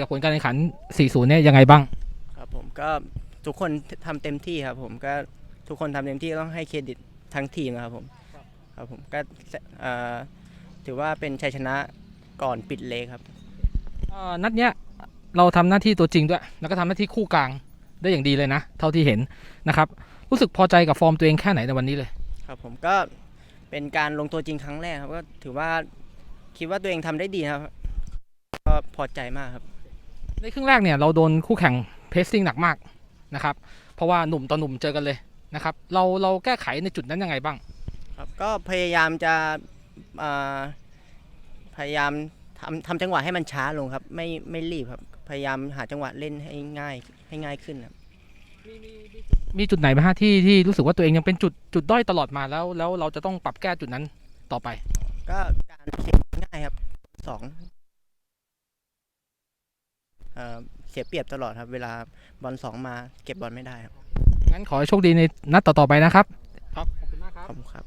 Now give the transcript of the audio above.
กับผลการแข่งขัน 4-0 เนี่ยยังไงบ้าง ครับผมก็ทุกคนทำเต็มที่ครับผมก็ทุกคนทำเต็มที่ต้องให้เครดิตทั้งทีมนะครับผมครับผมก็เอ่อถือว่าเป็นชัยชนะก่อนปิดเล็กครับ เอ่อนัดเนี้ยเราทำหน้าที่ตัวจริงด้วย แล้วก็ทำหน้าที่คู่กลางได้อย่างดีเลยนะ เท่าที่เห็นนะครับ รู้สึกพอใจกับฟอร์มตัวเองแค่ไหนในวันนี้เลย ครับผมก็เป็นการลงตัวจริงครั้งแรกครับก็ถือว่าคิดว่าตัวเองทำได้ดีนะครับก็พอใจมากครับ ในครึ่งแรกเนี่ยเราโดนคู่แข่งเพสซิ่งหนักมากนะครับ เพราะว่าหนุ่มต่อหนุ่มเจอกันเลยนะครับ เราเราแก้ไขในจุดนั้นยังไงบ้าง ครับก็พยายามจะเอ่อพยายามทำทำจังหวะให้มันช้าลงครับ ไม่ไม่รีบครับ พยายามหาจังหวะเล่นให้ง่ายให้ง่ายขึ้นครับมีจุดไหนไหมฮะที่ที่รู้สึกว่าตัวเองยังเป็นจุดจุดด้อยตลอดมาแล้ว แล้วเราจะต้องปรับแก้จุดนั้นต่อไป ก็การเสียง่ายครับสอง เสียเปรียบตลอดครับ เวลาบอลสองมาเก็บบอลไม่ได้ครับงั้นขอให้โชคดีในนัดต่อๆไปนะครับ ครับ ขอบคุณมากครับ ขอบคุณครับ